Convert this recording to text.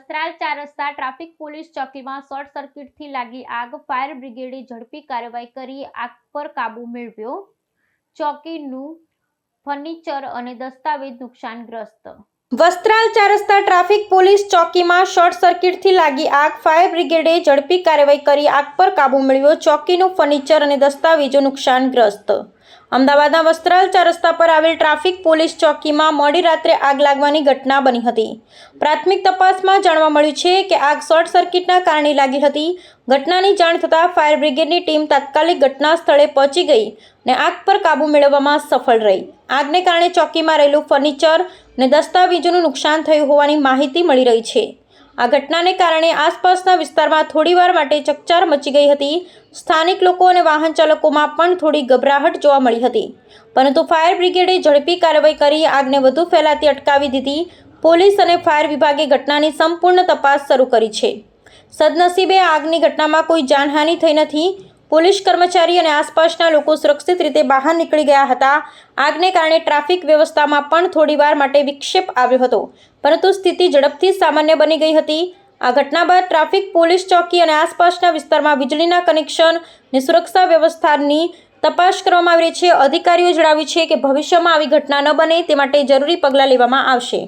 વસ્ત્રાલ ચાર રસ્તા traffic police ચોકીમાં શોર્ટ સર્કિટથી લાગી આગ, ફાયર બ્રિગેડે ઝડપી કાર્યવાહી કરી, આગ પર કાબૂ મેળવ્યો. ચોકીનું ફર્નિચર અને દસ્તાવેજ નુકસાનગ્રસ્ત. વસ્ત્રાલ ચાર રસ્તા ટ્રાફિક પોલીસ ચોકીમાં શોર્ટ સર્કિટથી લાગી આગ, ફાયર બ્રિગેડે ઝડપી કાર્યવાહી કરી, આગ પર કાબૂ મેળવ્યો. ચોકીનું ફર્નિચર અને દસ્તાવેજો નુકસાનગ્રસ્ત. અમદાવાદના વસ્ત્રાલ ચાર રસ્તા પર આવેલ ટ્રાફિક પોલીસ ચોકીમાં મોડી રાત્રે આગ લાગવાની ઘટના બની હતી. પ્રાથમિક તપાસમાં જાણવા મળ્યું છે કે આગ શોર્ટ સર્કિટના કારણે લાગી હતી. ઘટનાની જાણ થતાં ફાયર બ્રિગેડની ટીમ તાત્કાલિક ઘટના સ્થળે પહોંચી ગઈ અને આગ પર કાબૂ મેળવવામાં સફળ રહી. આગને કારણે ચોકીમાં રહેલું ફર્નિચર અને દસ્તાવેજોનું નુકસાન થયું હોવાની માહિતી મળી રહી છે. આ ઘટનાને કારણે આસપાસના વિસ્તારમાં થોડીવાર માટે ચકચાર મચી ગઈ હતી. સ્થાનિક લોકો અને વાહન ચાલકોમાં પણ થોડી ગભરાહટ જોવા મળી હતી. પરંતુ ફાયર બ્રિગેડે ઝડપી કાર્યવાહી કરી આગને વધુ ફેલાતી અટકાવી દીધી. પોલીસ અને ફાયર વિભાગે ઘટનાની સંપૂર્ણ તપાસ શરૂ કરી છે. સદનસીબે આગની ઘટનામાં કોઈ જાનહાનિ થઈ નથી. પોલીસ કર્મચારી અને આસપાસના લોકો સુરક્ષિત રીતે બહાર નીકળી ગયા હતા. આગને કારણે ટ્રાફિક વ્યવસ્થામાં પણ થોડીવાર માટે વિક્ષેપ આવ્યો હતો. પરંતુ સ્થિતિ ઝડપથી સામાન્ય બની ગઈ હતી. આ ઘટના બાદ ટ્રાફિક પોલીસ ચોકી અને આસપાસના વિસ્તારમાં વીજળીના કનેક્શન અને સુરક્ષા વ્યવસ્થાની તપાસ કરવામાં આવી રહી છે. અધિકારીઓ જણાવ્યું છે કે ભવિષ્યમાં આવી ઘટના ન બને તે માટે જરૂરી પગલાં લેવામાં આવશે.